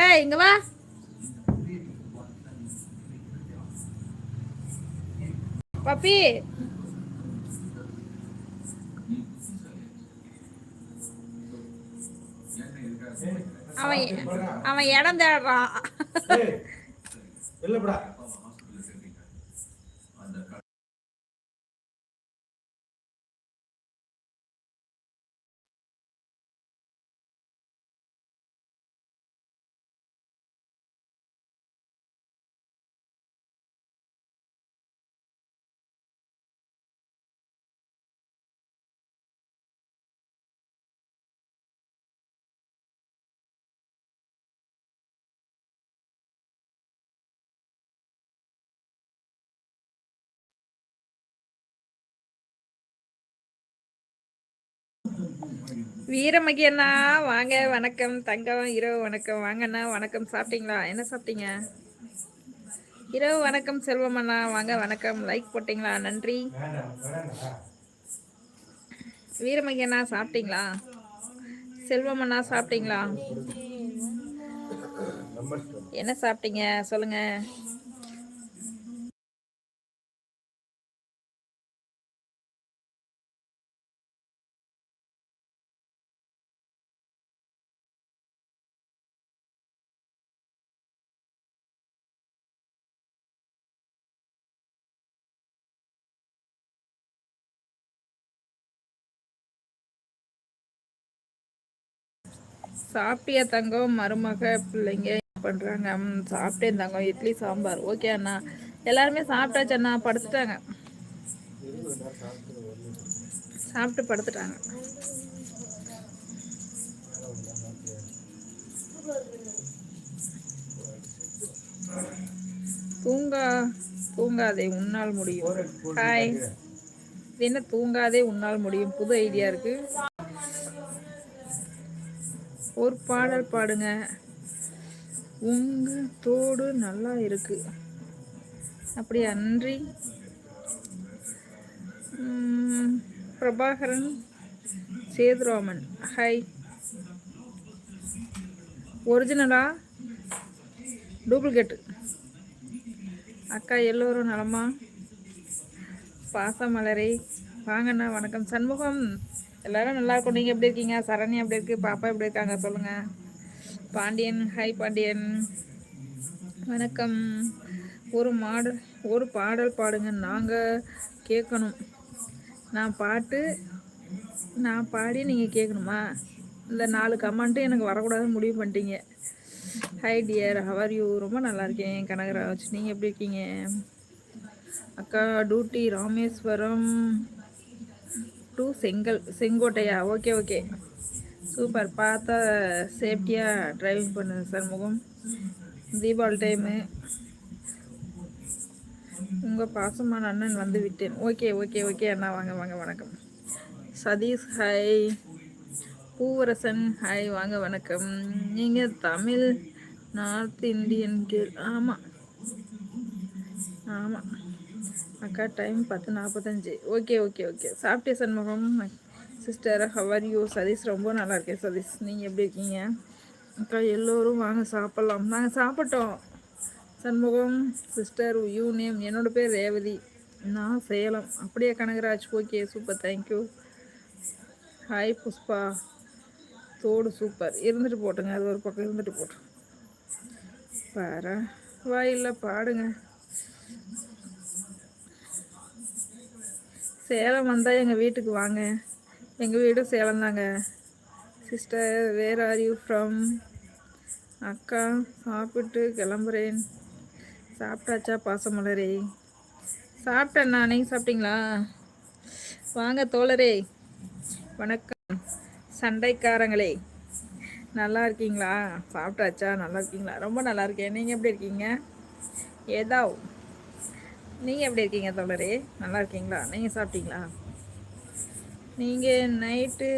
ஏய் இங்க வா. பப்பி. அவன் அவன் இடம் தேடுறான். வீரமகி அண்ணா வாங்க வணக்கம் தங்கம் இரவு வணக்கம் வாங்க அண்ணா வணக்கம் சாப்பிட்டீங்களா? என்ன சாப்பிட்டீங்க? இரவு வணக்கம் செல்வம் அண்ணா வாங்க வணக்கம் லைக் போட்டிங்களா? நன்றி. வீரமகி அண்ணா சாப்பிட்டீங்களா? செல்வம் அண்ணா சாப்பிட்டீங்களா? என்ன சாப்பிட்டீங்க? சொல்லுங்க. சாப்பிட்டியா தங்கம்? மருமக பிள்ளைங்க பண்றாங்க? ம், சாப்பிட்டேன் தங்கம். இட்லி சாம்பார். ஓகே அண்ணா. எல்லாருமே சாப்பிட்டாச்சு அண்ணா. படுத்துட்டாங்க. சாப்பிட்டு படுத்துட்டாங்க. தூங்கா தூங்காதே. உன்னால் முடியும். ஹாய் என்ன தூங்காதே உன்னால் முடியும். புது ஐடியா இருக்கு. ஒரு பாடல் பாடுங்க. உங்க தோடு நல்லா இருக்கு. அப்படி நன்றி. பிரபாகரன் சேதுராமன். ஹாய் ஒரிஜினலா டூப்ளிகேட்டு அக்கா எல்லோரும் நலமா? பாசமலரை. வாங்கண்ணா வணக்கம். சண்முகம். எல்லாரும் நல்லா இருக்கும். நீங்கள் எப்படி இருக்கீங்க? சரண்யா எப்படி இருக்கு? பாப்பா எப்படி இருக்காங்க? சொல்லுங்க. பாண்டியன் ஹாய் பாண்டியன். வணக்கம். ஒரு மாடல் ஒரு பாடல் பாடுங்க. நாங்கள் கேட்கணும். நான் பாட்டு நான் பாடி நீங்கள் கேட்கணுமா? இந்த நாலு கமெண்ட்டு எனக்கு வரக்கூடாதுன்னு முடிவு பண்ணிட்டீங்க. ஹாய் டியர் ஹவர் யூ ரொம்ப நல்லா இருக்கேன் கனகராஜ். நீங்கள் எப்படி இருக்கீங்க? அக்கா டூட்டி ராமேஸ்வரம். டு செங்கல் செங்கோட்டையா? Okay okay. சூப்பர். பார்த்தா சேஃப்டியாக டிரைவிங் பண்ணுங்க சார் முகம். தீபாவளி டைமு. உங்கள் பாசமான அண்ணன் வந்து விட்டேன். ஓகே ஓகே ஓகே அண்ணா. வாங்க வாங்க வணக்கம். சதீஷ் ஹாய் பூவரசன் ஹாய் வாங்க வணக்கம். நீங்கள் தமிழ் நார்த் இந்தியன் கேள் ஆமாம் ஆமாம் அக்கா டைம் பத்து நாற்பத்தஞ்சு ஓகே ஓகே ஓகே சாப்பிட்டே Shanmugam? Sister how are you Sathish ரொம்ப நல்லா இருக்கேன் சதீஷ். நீங்கள் எப்படி இருக்கீங்க? அக்கா எல்லோரும் வாங்க சாப்பிட்லாம். நாங்கள் சாப்பிட்டோம். சண்முகம் சிஸ்டர் யூ நேம் என்னோட பேர் ரேவதி. நான் சேலம். அப்படியே Kanagaraj. Okay super thank you hi Pushpa. தோடு சூப்பர் இருந்துட்டு போட்டுங்க அது ஒரு பக்கம் இருந்துட்டு போட்டோம் பாரு வாயில்ல பாடுங்க. சேலம் வந்தால் எங்கள் வீட்டுக்கு வாங்க. எங்கள் வீடும் சேலம் தாங்க. Sister where are you from அக்கா சாப்பிட்டு கிளம்புறேன். சாப்பிட்டாச்சா பாசமலரே? சாப்பிட்டேண்ணா நீங்கள் சாப்பிட்டீங்களா? வாங்க தோழரே. வணக்கம். சண்டைக்காரங்களே. நல்லா இருக்கீங்களா? சாப்பிட்டாச்சா? நல்லா இருக்கீங்களா? ரொம்ப நல்லா இருக்கேன். நீங்கள் எப்படி இருக்கீங்க? ஏதோ. நீங்கள் எப்படி இருக்கீங்க தோழரே? நல்லா இருக்கீங்களா? நீங்கள் சாப்பிட்டீங்களா? நீங்கள் night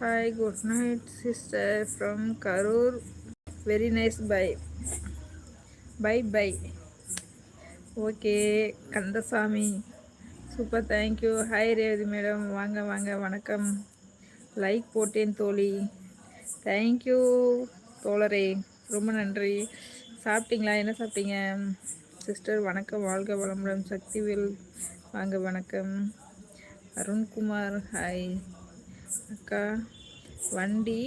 hi good night sister from Karur very nice bye bye bye okay Kandasamy super thank you hi Revathi madam வாங்க வாங்க வணக்கம். லைக் போட்டேன் தோழி. தேங்க்யூ தோழரே ரொம்ப நன்றி. சாப்பிட்டீங்களா? என்ன சாப்பிட்டீங்க? சிஸ்டர் வணக்கம். வாழ்க வளமுடன். சக்திவேல் வாங்க வணக்கம். அருண்குமார் ஹாய். அக்கா வண்டி.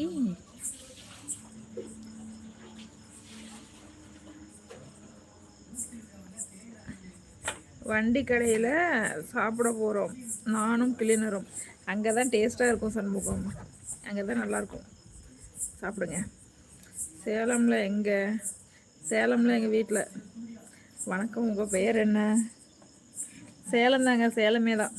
வண்டி கடையில் சாப்பிட போகிறோம் நானும் கிளீனரும். அங்கே தான் டேஸ்ட்டாக இருக்கும் சண்முகம். அங்கே தான் நல்லாயிருக்கும் சாப்பிடுங்க. சேலமில் எங்கே? சேலமில் எங்கள் வீட்டில் வணக்கம் உங்கள் பெயர் என்ன? சேலம் தாங்க சேலமே தான்.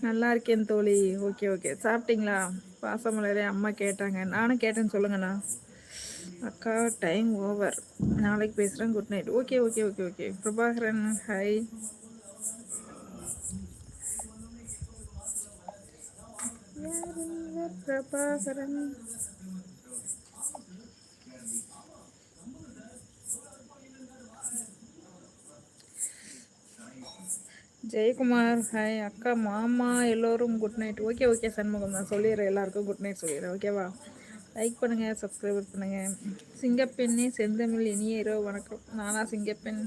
நல்லா இருக்கேன் தோழி. Okay okay. சாப்பிட்டீங்களா? பாசமலரே அம்மா கேட்டாங்க. நானும் கேட்டேன்னு சொல்லுங்கண்ணா. அக்கா டைம் ஓவர் நாளைக்கு பேசுகிறேன் good night okay okay okay okay. Prabhakaran hi Prabhakaran Jayakumar hi அக்கா மாமா எல்லோரும் good night okay okay Shanmugam நான் சொல்லிடுறேன் எல்லாருக்கும் குட் நைட் சொல்லிடுறேன் ஓகேவா லைக் பண்ணுங்கள் சப்ஸ்கிரைபர் பண்ணுங்கள் சிங்கப்பெண்ணே செந்தமிழ் இனிய இரவு வணக்கம். நானா சிங்கப்பெண்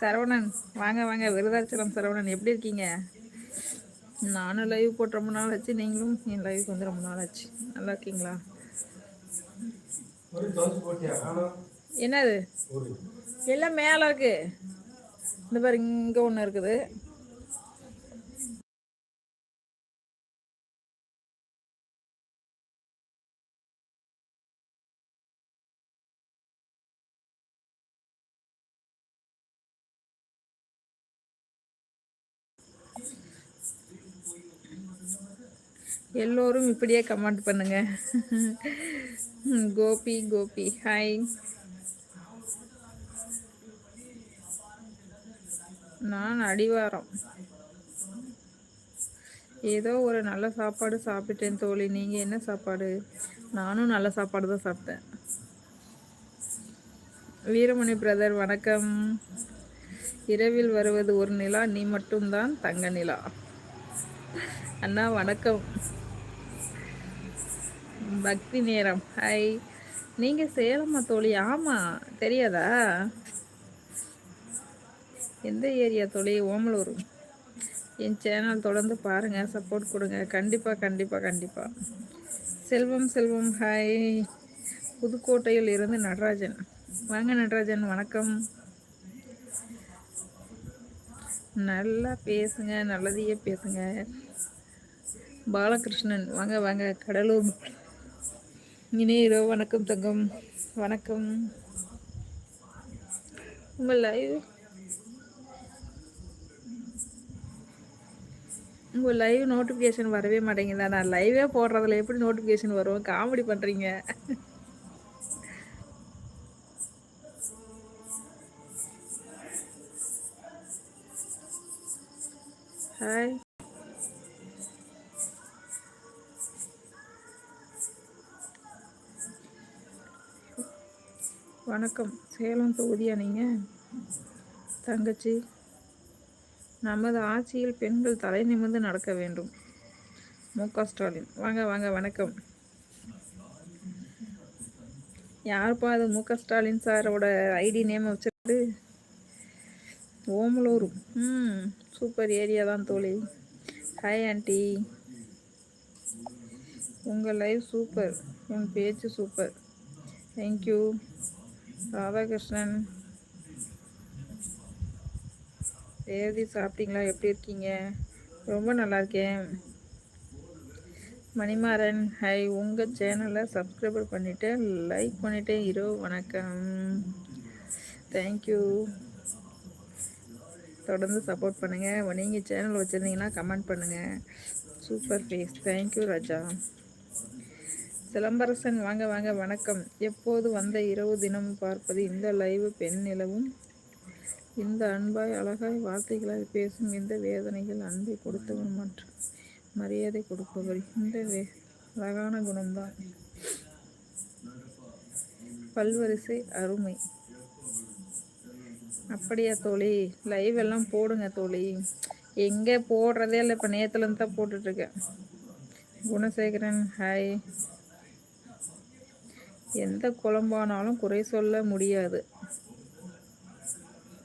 சரவணன். வாங்க வாங்க விருதாச்சலம் சரவணன். எப்படி இருக்கீங்க? நானும் லைவ் போட்டு ரொம்ப நாள் ஆச்சு. நீங்களும் என் லைவுக்கு வந்து ரொம்ப நாள் ஆச்சு. நல்லா இருக்கீங்களா? என்னது? எல்லாம் மேலே இருக்கு. இந்த பாரு இங்கே ஒன்று இருக்குது. எல்லோரும் இப்படியே கமெண்ட் பண்ணுங்க. கோபி கோபி ஹாய். நான் அடிவாரம். ஏதோ ஒரு நல்ல சாப்பாடு சாப்பிட்டேன் தோழி. நீங்கள் என்ன சாப்பாடு? நானும் நல்ல சாப்பாடு தான் சாப்பிட்டேன். வீரமணி பிரதர் வணக்கம். இரவில் வருவது ஒரு நிலா நீ மட்டும்தான் தங்க நிலா. அண்ணா வணக்கம். பக்தி நேரம். ஹாய் நீங்கள் சேலமா தோழி? ஆமாம் தெரியாதா? எந்த ஏரியா தோழி? ஓமலூர். என் சேனல் தொடர்ந்து பாருங்கள் சப்போர்ட் கொடுங்க. கண்டிப்பாக கண்டிப்பாக கண்டிப்பாக செல்வம் செல்வம். ஹாய் புதுக்கோட்டையில் இருந்து நடராஜன். வாங்க நடராஜன் வணக்கம். நல்லா பேசுங்க நல்லதையே பேசுங்க. பாலகிருஷ்ணன். வாங்க வாங்க. கடலூர். இணையரோ வணக்கம் தங்கம். வணக்கம். உங்கள் லைவ் உங்கள் லைவ் நோட்டிஃபிகேஷன் வரவே மாட்டேங்குதா நான் லைவே போடுறதுல எப்படி நோட்டிஃபிகேஷன் வரும்? காமெடி பண்ணுறீங்க ஹாய் வணக்கம். சேலம் தொகுதியா நீங்கள் தங்கச்சி நமது ஆட்சியில் பெண்கள் தலை நிமிர்ந்து நடக்க வேண்டும். மு. க. ஸ்டாலின். வாங்க வாங்க வணக்கம். யாருப்பா அது மு. க. ஸ்டாலின் சாரோட ஐடி நேம் வச்சுட்டு ஓமலூர் ம் சூப்பர் ஏரியா தான் தோழி. ஹாய் ஆண்டி உங்கள் லைஃப் சூப்பர். உன் பேச்சு சூப்பர். தேங்க்யூ ராதாகிருஷ்ணன். ரேவதி சாப்பிட்டீங்களா? எப்படி இருக்கீங்க? ரொம்ப நல்லா இருக்கேன். மணிமாறன் ஹை உங்கள் சேனலை சப்ஸ்கிரைபர் பண்ணிவிட்டு லைக் பண்ணிவிட்டு இரவு வணக்கம். தேங்க்யூ தொடர்ந்து சப்போர்ட் பண்ணுங்கள் நீங்கள் சேனல் வச்சுருந்தீங்கன்னா கமெண்ட் பண்ணுங்கள் super face thank you Raja. Silambarasan வாங்க வாங்க வணக்கம். எப்போது வந்த இரவு தினம் பார்ப்பது இந்த லைவ் பெண் நிலவும். இந்த அன்பாய் அழகாய் வார்த்தைகளால் பேசும் இந்த வேதனைகள் அன்பை கொடுத்தவர் மற்றும் மரியாதை கொடுப்பவர் இந்த வே அழகான குணம்தான். பல்வரிசை அருமை. அப்படியா தோழி? லைவ் எல்லாம் போடுங்க தோழி. எங்கே போடுறதே இல்லை இப்போ நேற்றுலேருந்து தான் போட்டுட்ருக்கேன் குணசேகரன் ஹாய் எந்த குழம்பானாலும் குறை சொல்ல முடியாது.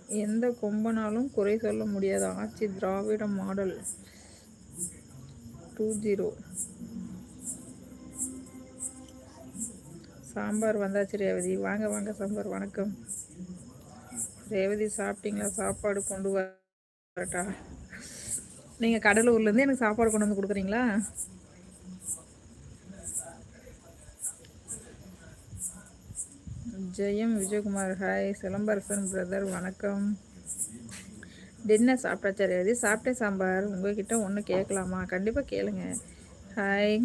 எந்த கொம்பனாலும் குறை சொல்ல முடியாது. ஆட்சி Dravida model two zero sambar வந்தாச்சு ரேவதி. வாங்க வாங்க சாம்பார். வணக்கம். ரேவதி சாப்பிட்டீங்களா? சாப்பாடு கொண்டு வரட்டா? நீங்கள் கடலூர்லேருந்து எனக்கு சாப்பாடு கொண்டு வந்து கொடுக்குறீங்களா? ஜெயம் விஜயகுமார். ஹாய் சிலம்பரசன் பிரதர் வணக்கம். டின்னர் சாப்பிட்டாச்சா ரேவதி? சாப்பிட்டே சாம்பார். உங்ககிட்ட ஒன்று கேட்கலாமா கண்டிப்பாக கேளுங்க. ஹாய்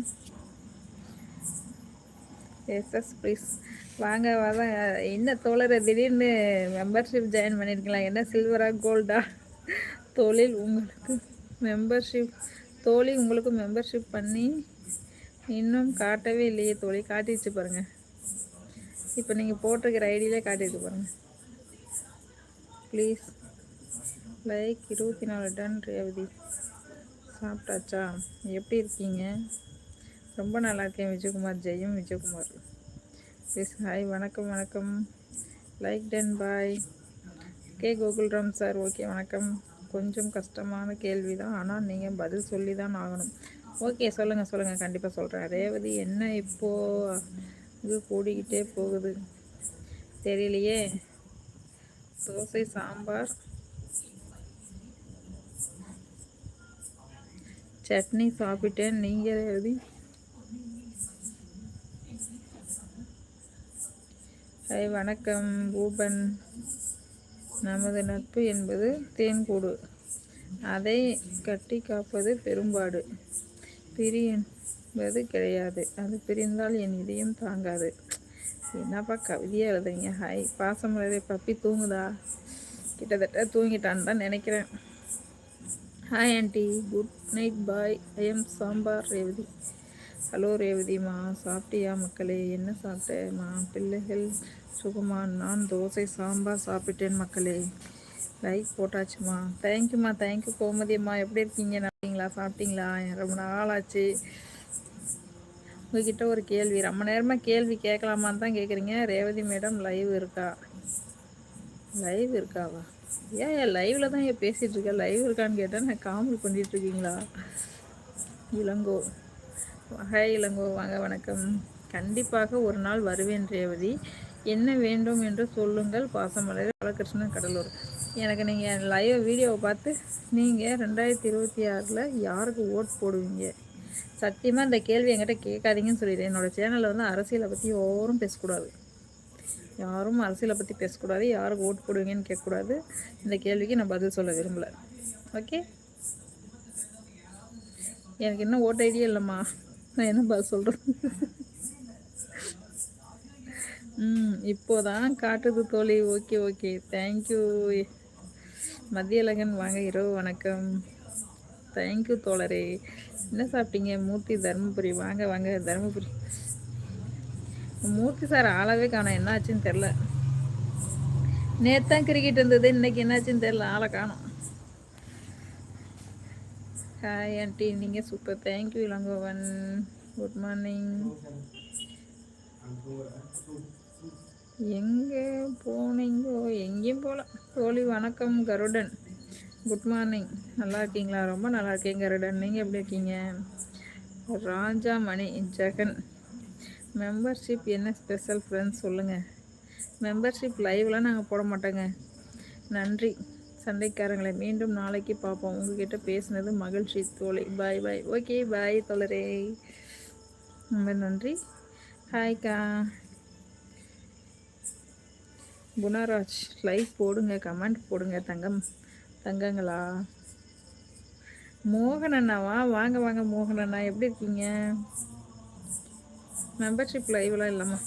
எஸ் எஸ் ப்ளீஸ் வாங்க வாங்க. என்ன தோழர்? திடீர்னு மெம்பர்ஷிப் ஜாயின் பண்ணியிருக்கலாம் என்ன சில்வரா கோல்டா தொழில் உங்களுக்கு மெம்பர்ஷிப் தோழி உங்களுக்கு மெம்பர்ஷிப் பண்ணி இன்னும் காட்டவே இல்லையே தோழி. காட்டிடுச்சு பாருங்கள் இப்போ நீங்கள் போட்டிருக்கிற ஐடியிலே காட்டிட்டு பாருங்கள் ப்ளீஸ் லைக் இருபத்தி நாலு டன் ரேவதி. சாப்பிட்டாச்சா? எப்படி இருக்கீங்க? ரொம்ப நல்லா இருக்கேன் விஜயகுமார். ஜெயம் விஜயகுமார். ப்ளீஸ் ஹாய் வணக்கம் வணக்கம். Like done bye K. Gokulram sir okay வணக்கம். கொஞ்சம் கஷ்டமான கேள்வி தான் ஆனால் நீங்கள் பதில் சொல்லி தான் ஆகணும். ஓகே சொல்லுங்கள் சொல்லுங்கள் கண்டிப்பாக சொல்கிறேன் ரேவதி என்ன இப்போது இது கூடிக்கிட்டே போகுது. தெரியலையே. தோசை சாம்பார். சட்னி சாப்பிட்டேன். நீங்கள் எழுதி. ஹை வணக்கம். பூபன் நமது நட்பு என்பது தேன்கூடு. அதை கட்டி காப்பது பெரும்பாடு. பிரியன். என்பது கிடையாது. அது பிரிந்தால் என் இதையும் தாங்காது. என்னப்பா கவிதையாக எழுதுறீங்க? ஹாய் பாசமலரை பப்பி தூங்குதா? கிட்டத்தட்ட தூங்கிட்டான்னு தான் நினைக்கிறேன். Hi aunty good night bye. I am sambar Revathi. Hello ரேவதிமா சாப்பிட்டியா மக்களே? என்ன சாப்பிட்டேம்மா பிள்ளைகள் சுகமா? நான் தோசை சாம்பார் சாப்பிட்டேன் மக்களே. லைக் போட்டாச்சுமா தேங்க்யூம்மா தேங்க்யூ கோமதியம்மா எப்படி இருக்கீங்க? நல்லீங்களா சாப்பிட்டீங்களா? ரொம்ப நாள் ஆச்சு உங்ககிட்ட ஒரு கேள்வி. ரொம்ப நேரமாக கேள்வி கேட்கலாமான்னு தான் கேட்குறீங்க. ரேவதி மேடம் லைவ் இருக்கா? லைவ் இருக்காவா? ஏன் ஏன் லைவில் தான் ஏன் பேசிகிட்டு இருக்கேன் லைவ் இருக்கான்னு கேட்டால் நான் காமெடி பண்ணிகிட்டு இருக்கீங்களா? இளங்கோ. ஹாய் இளங்கோ. வாங்க வணக்கம். கண்டிப்பாக ஒரு நாள் வருவேன் ரேவதி. என்ன வேண்டும் என்று சொல்லுங்கள். பாசமலர் பாலகிருஷ்ணன் கடலூர். எனக்கு நீங்கள் லைவ் வீடியோவை பார்த்து நீங்கள் ரெண்டாயிரத்தி இருபத்தி ஆறில் யாருக்கு ஓட் போடுவீங்க? சத்தியமாக இந்த கேள்வி என்கிட்ட கேட்காதீங்கன்னு சொல்லிடுறேன் என்னோடய சேனலில் வந்து அரசியலை பற்றி யாரும் பேசக்கூடாது. யாரும் அரசியலை பற்றி பேசக்கூடாது. யாருக்கு ஓட்டு போடுவீங்கன்னு கேட்கக்கூடாது. இந்த கேள்விக்கு நான் பதில் சொல்ல விரும்பலை. ஓகே எனக்கு இன்னும் ஓட்டு ஐடியா இல்லைம்மா. நான் என்ன பதில் சொல்கிறேன் ம் இப்போதான் காட்டுது தோழி. ஓகே ஓகே தேங்க்யூ மதியழகன் வாங்க. இரவு வணக்கம். தேங்க்யூ தோழரே. என்ன சாப்பிட்டீங்க? மூர்த்தி தருமபுரி. வாங்க வாங்க தருமபுரி. மூர்த்தி சார் ஆளாவே காணும். என்னாச்சுன்னு தெரில நேத்தான் கிரிக்கெட் இருந்தது. இன்னைக்கு என்னாச்சுன்னு தெரில ஆளை காணும். ஹாய் ஆண்டி நீங்கள் super thank you Ilangovan. Good morning எங்கே போனீங்கோ? எங்கேயும் போகல தோழி வணக்கம். கருடன். குட் மார்னிங் நல்லா இருக்கீங்களா? ரொம்ப நல்லா இருக்கேன் கருடன் நீங்கள் எப்படி இருக்கீங்க? ராஜா மணி ஜெகன். மெம்பர்ஷிப் என்ன ஸ்பெஷல் ஃப்ரெண்ட்ஸ் சொல்லுங்கள் மெம்பர்ஷிப் லைவ்லாம் நாங்கள் போட மாட்டோங்க. நன்றி. சண்டைக்காரங்களை மீண்டும் நாளைக்கு பார்ப்போம். உங்ககிட்ட பேசுனது மகிழ்ச்சி தோழி. பாய் பாய் ஓகே பாய் தோழரே. ரொம்ப நன்றி. ஹாய்க்கா குணராஜ் லைவ் போடுங்க கமெண்ட் போடுங்க தங்கம். தங்கங்களா? மோகன் அண்ணாவா வாங்க வாங்க மோகன் அண்ணா. எப்படி இருக்கீங்க? மெம்பர்ஷிப் லைவ்லாம் இல்லைம்மா.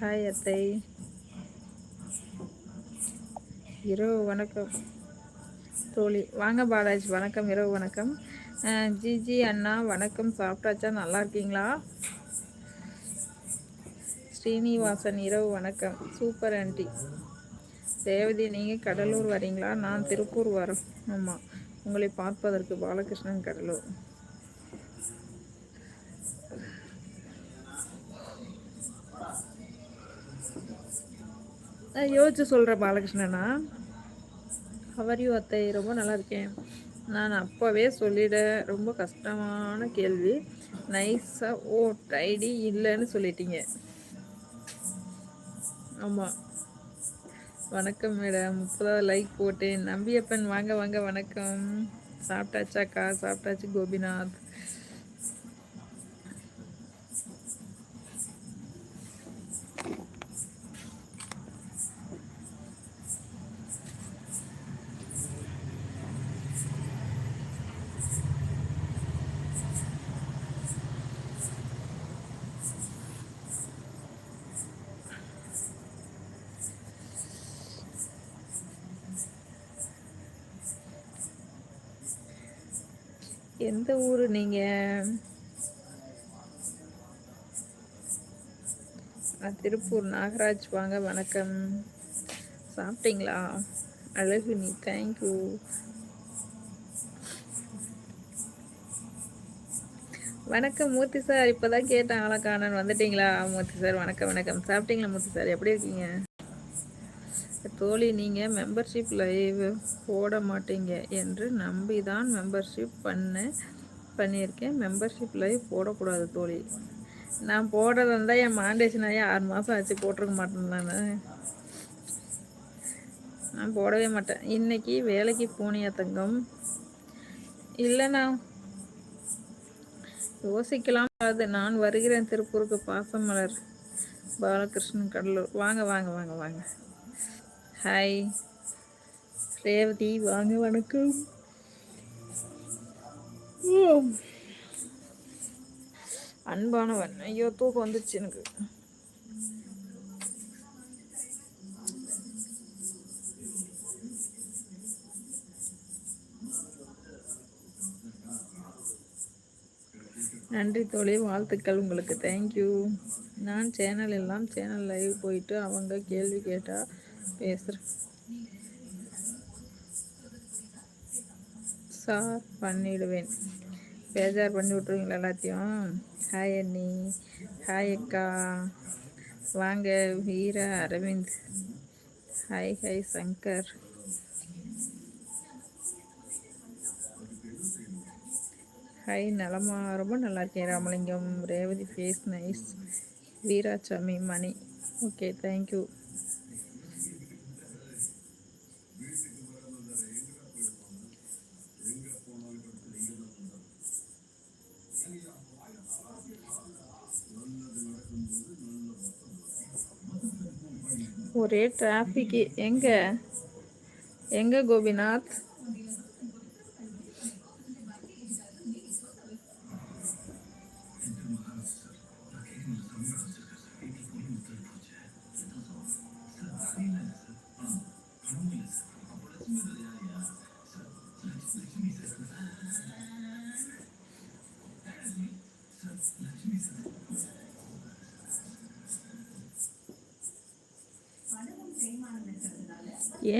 ஹாய் அத்தை. இரவு வணக்கம். தோழி வாங்க பாலாஜி வணக்கம் இரவு வணக்கம். ஜிஜி அண்ணா வணக்கம். சாப்பிட்டாச்சா? நல்லா இருக்கீங்களா? ஸ்ரீனிவாசன் இரவு வணக்கம். Super aunty. தேவதி நீங்கள் கடலூர் வரீங்களா? நான் திருப்பூர் வரோம். ஆமாம் உங்களை பார்ப்பதற்கு பாலகிருஷ்ணன் கடலூர். நான் யோசிச்சு சொல்கிறேன் பாலகிருஷ்ணனா. அவரையும் அத்தை? ரொம்ப நல்லா இருக்கேன். நான் அப்போவே சொல்லிட ரொம்ப கஷ்டமான கேள்வி. நைஸாக ஓ டைடி இல்லைன்னு சொல்லிட்டீங்க. ஆமாம் வணக்கம் மேடம். முப்பதாவது லைக் போட்டேன். நம்பியப்பன் வாங்க வாங்க வணக்கம். சாப்பிட்டாச்சாக்கா சாப்பிட்டாச்சு கோபிநாத். எந்த ஊர் நீங்கள் திருப்பூர். நாகராஜ் வாங்க வணக்கம். சாப்பிட்டீங்களா? அழகு நீ தேங்க்யூ வணக்கம் மூர்த்தி சார். இப்போதான் கேட்டேன் ஆளக்கானன் வந்துட்டீங்களா? மூர்த்தி சார் வணக்கம் வணக்கம். சாப்பிட்டீங்களா மூர்த்தி சார்? எப்படி இருக்கீங்க? தோழி நீங்கள் மெம்பர்ஷிப் லைவ் போட மாட்டீங்க என்று நம்பி தான் மெம்பர்ஷிப் பண்ண பண்ணியிருக்கேன். மெம்பர்ஷிப் லைவ் போடக்கூடாது தோழி. நான் போடுறது இருந்தால் என் மாண்டேஷன் ஆகி ஆறு மாதம் ஆச்சு போட்டிருக்க மாட்டேன் நான். நான் போடவே மாட்டேன். இன்னைக்கு வேலைக்கு போனியா தங்கம்? இல்லைண்ணா. யோசிக்கலாம். அது நான் வருகிறேன் திருப்பூருக்கு பாசமலர் பாலகிருஷ்ணன் கடலூர். வாங்க வாங்க வாங்க வாங்க. ஹாய் ரேவதி வாங்க வணக்கம். அன்பானவன். ஐயோ தூக்கம் வந்துச்சு எனக்கு. நன்றி தோழி வாழ்த்துக்கள் உங்களுக்கு. தேங்க்யூ நான் சேனல் எல்லாம் சேனல் லைவ் போயிட்டு அவங்க கேள்வி கேட்டால் பேசுகிறேன் சார் பண்ணிடுவேன். பேஜார் பண்ணி விட்ருவீங்களா எல்லாத்தையும்? ஹாய் அண்ணி ஹாய் அக்கா. வாங்க Veera Aravind. Hi hi Shankar. Hi நலமா. ரொம்ப நல்லா இருக்கேன் Ramalingam. Revathi face nice Veerasamy Mani. Okay thank you ஒரே டிராஃபிக்கு எங்கே? எங்கே கோபிநாத்?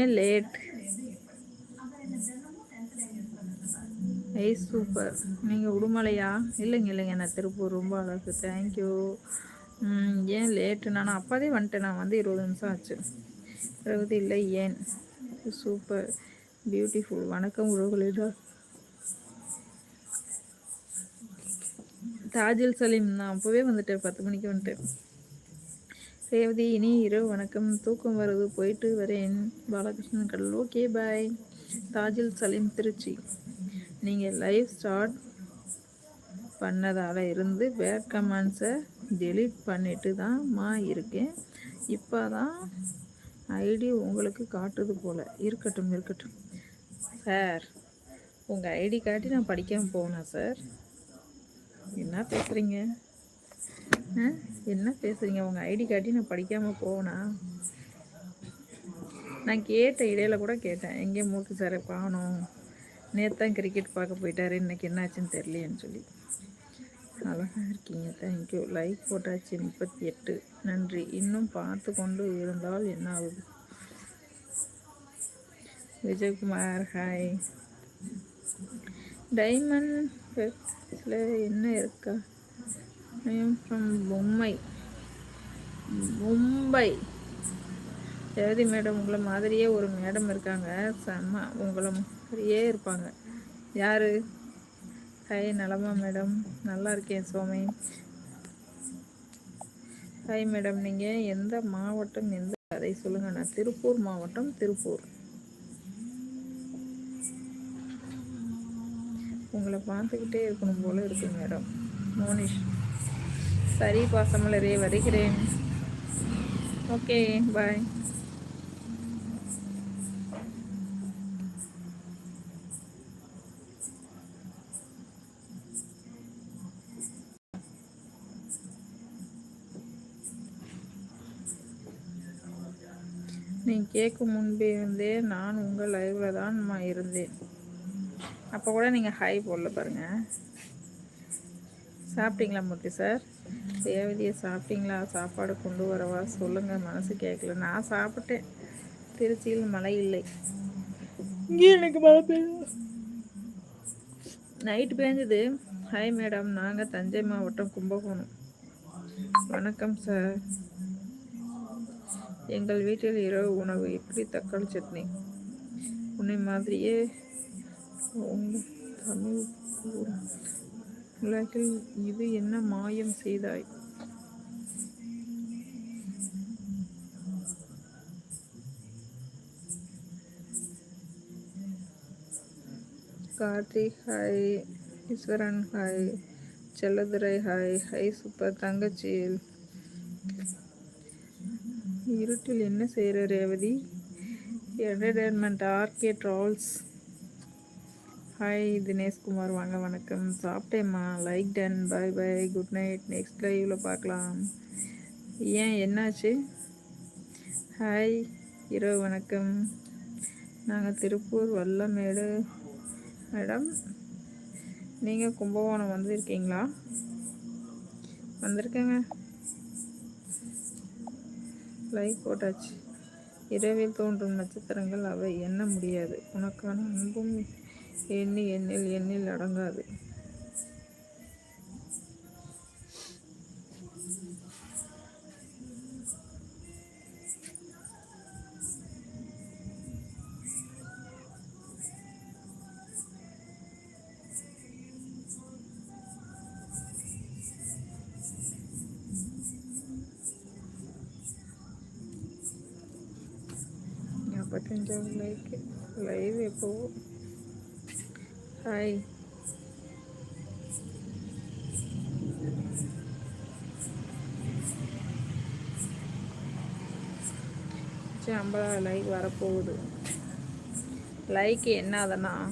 லேட் ஐ சூப்பர் நீங்கள் உடுமலையா? இல்லைங்க இல்லைங்க. நான் திருப்பூர். ரொம்ப அழகு. தேங்க்யூ ஏன் லேட்டு நான் அப்போதே வந்துட்டேன். நான் வந்து இருபது நிமிஷம் ஆச்சு. இருபது இல்லை ஏன்? சூப்பர் பியூட்டிஃபுல் வணக்கம் உறவுகளே. தாஜில் சலீம். நான் அப்போவே வந்துட்டேன். பத்து மணிக்கு வந்துட்டேன். ரேவதி இனி இரவு வணக்கம். தூக்கம் வருது. போயிட்டு வரேன். பாலகிருஷ்ணன் கடல் ஓகே பாய் தாஜில் சலீம் திருச்சி. நீங்கள் லைவ் ஸ்டார்ட் பண்ணதால் இருந்து பேட் கமெண்ட்ஸை டெலீட் பண்ணிட்டு தான் மா இருக்கேன். இப்போ தான் ஐடி உங்களுக்கு காட்டுது போல். இருக்கட்டும் இருக்கட்டும். சார் உங்கள் ஐடி காட்டி நான் படிக்காமல் போனேன் சார் என்ன பேசுகிறீங்க என்ன பேசுகிறீங்க உங்கள் ஐடி காட்டி நான் படிக்காமல் போனா? நான் கேட்ட இடையில கூட கேட்டேன். எங்கே மூக்கு சாரை காணும் நேற்று தான் கிரிக்கெட் பார்க்க போயிட்டாரு. இன்னைக்கு என்னாச்சுன்னு தெரியலையேன்னு சொல்லி. அழகாக இருக்கீங்க. தேங்க்யூ லைக் போட்டாச்சு. முப்பத்தி எட்டு நன்றி. இன்னும் பார்த்து கொண்டு இருந்தால் என்ன ஆகுது? விஜயகுமார் ஹாய் டைமண்ட் பெட்ஸில் என்ன இருக்கா? ஐ எம் ஃப்ரம் பொம்மை மும்பை ஜெயதி மேடம் உங்களை மாதிரியே ஒரு மேடம் இருக்காங்க. செம்ம உங்களை மாதிரியே இருப்பாங்க. யாரு? ஹாய் நலமா மேடம் நல்லா இருக்கேன் சோமி ஹாய் மேடம் நீங்கள் எந்த மாவட்டம் எந்த அதை சொல்லுங்கள் நான் திருப்பூர் மாவட்டம் திருப்பூர். உங்களை பார்த்துக்கிட்டே இருக்கணும் போல இருக்கு மேடம் மோனிஷ். சரி பாசமலரே வருகிறேன். ஓகே பாய் நீ கேட்கும் முன்பே இருந்தே நான் உங்கள் லைவில் தான் இருந்தேன். அப்போ கூட நீங்கள் ஹாய் போடல பாருங்க. சாப்பிட்டீங்களா மூர்த்தி சார் ரேவதியை சாப்பிட்டீங்களா? சாப்பாடு கொண்டு வரவா? சொல்லுங்கள் மனசு கேட்கல. நான் சாப்பிட்டேன். திருச்சியில் மழை இல்லை. இங்கே எனக்கு மழை நைட்டு பேஞ்சது. ஹாய் மேடம் நாங்கள் தஞ்சை மாவட்டம் கும்பகோணம். வணக்கம் சார் எங்கள் வீட்டில் இரவு உணவு. இட்லி தக்காளி சட்னி? உன்னை மாதிரியே தமிழ் உலகில் இது என்ன மாயம் செய்தாய்? Karthik hi. Eswaran hi. Chelladurai hi. Hi super. தங்கச்சியில். இருட்டில் என்ன செய்கிற Revathi? Entertainment RK trolls hi Dineshkumar வாங்க வணக்கம். சாப்பிட்டேம்மா. Like done bye bye good night next லைவில் பார்க்கலாம். ஏன் என்னாச்சு? ஹாய் இரவு வணக்கம். நாங்கள் திருப்பூர் வல்லமேடு. மேடம் நீங்கள் கும்பகோணம் வந்திருக்கீங்களா? வந்திருக்கேங்க. லைக் போட்டாச்சு. இரவில் தோன்றும் நட்சத்திரங்கள் அவை. எண்ண முடியாது. உனக்கான அன்பும் ఎన్ని ఎన్ని ఎన్నెలు అడగాదు జ్ఞాపకం లైక్ లైవ్ ఎప్పుడు? ஹாய் ஐம்பதாவது லைக் வரப்போகுது. லைக் என்ன அதனா?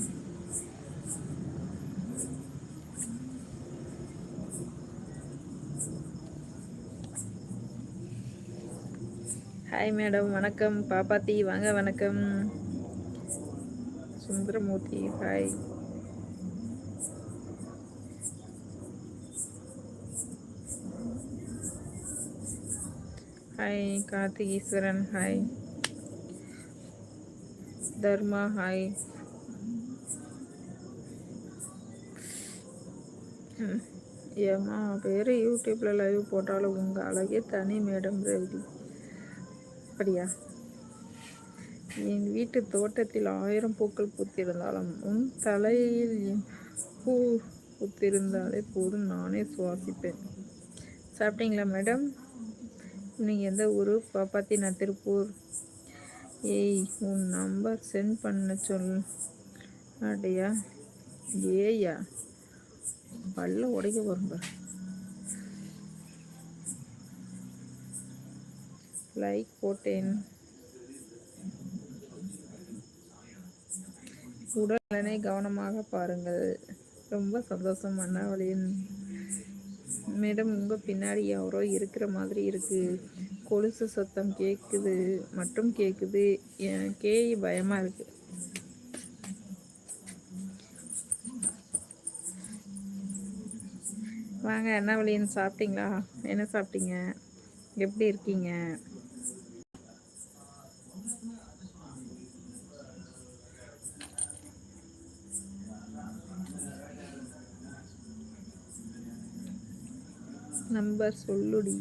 ஹாய் மேடம் வணக்கம். பாப்பாத்தி வாங்க வணக்கம். Sundaramoorthy hi hi Karthikeeswaran hi Dharma hi ஏம்மா பேர் யூடியூப்பில் லைவ் போட்டாலும் உங்கள் அழகே தனி மேடம் ரவி. அப்படியா? என் வீட்டு தோட்டத்தில் ஆயிரம் பூக்கள் பூத்திருந்தாலும் உன் தலையில் பூ பூத்திருந்தாலே போதும். நானே சுவாசிப்பேன். சாப்பிட்டீங்களா மேடம்? நீங்கள் எந்த ஊர் பாப்பாத்தி நான் திருப்பூர் ஏய் உன் நம்பர் சென்ட் பண்ண சொல். அப்படியா ஏயா பல்ல உடைக்க போகிறோம் பாரு. லைக் போட்டேன். உடல்நலனை கவனமாக பாருங்கள். ரொம்ப சந்தோஷம் அண்ணாவளியின் மேடம் உங்கள் பின்னாடி யாரோ இருக்கிற மாதிரி இருக்குது கொலுசு சத்தம் கேட்குது மட்டும் கேட்குது கேய் பயமாக இருக்குது வாங்க என்ன வழின்னு சாப்பிட்டீங்களா? என்ன சாப்பிட்டீங்க? எப்படி இருக்கீங்க? நம்பர் சொல்லுடி.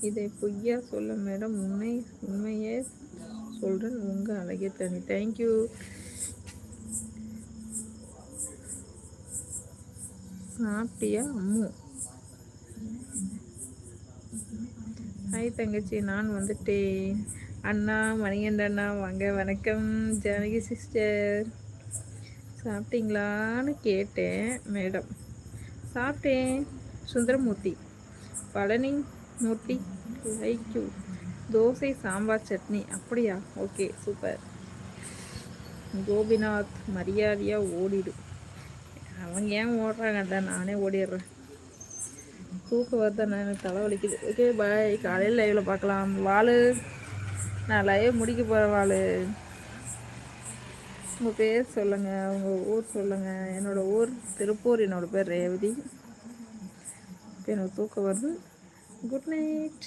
இதை பொய்யா சொல்ல மேடம் உண்மை உண்மையே சொல்கிறேன் உங்கள் அழகிய தனி. தேங்க்யூ சாப்பிட்டியா அம்மு? ஹாய் தங்கச்சி. நான் வந்துட்டேன். அண்ணா மணிகண்ட அண்ணா வாங்க வணக்கம். ஜானகி சிஸ்டர் சாப்பிட்டீங்களான்னு கேட்டேன் மேடம். சாப்பிட்டேன். சுந்தரமூர்த்தி. பழனி மூர்த்தி லைக் தோசை சாம்பார் சட்னி. அப்படியா? Okay super. கோபிநாத் மரியாதையாக ஓடிடு. அவங்க ஏன் ஓடுறாங்கடா நானே ஓடிடுறேன். தூக்கம் வருதான் எனக்கு ஓகே பாய் காலையில் லைவில் பார்க்கலாம். வாழு நான் லைவ் முடிக்க போகிறேன் வாழு உங்கள் பேர் சொல்லுங்கள் உங்கள் ஊர் சொல்லுங்கள் என்னோடய ஊர் திருப்பூர். என்னோடய பேர் ரேவதி. இப்போ எனக்கு தூக்கம் வருது குட் நைட்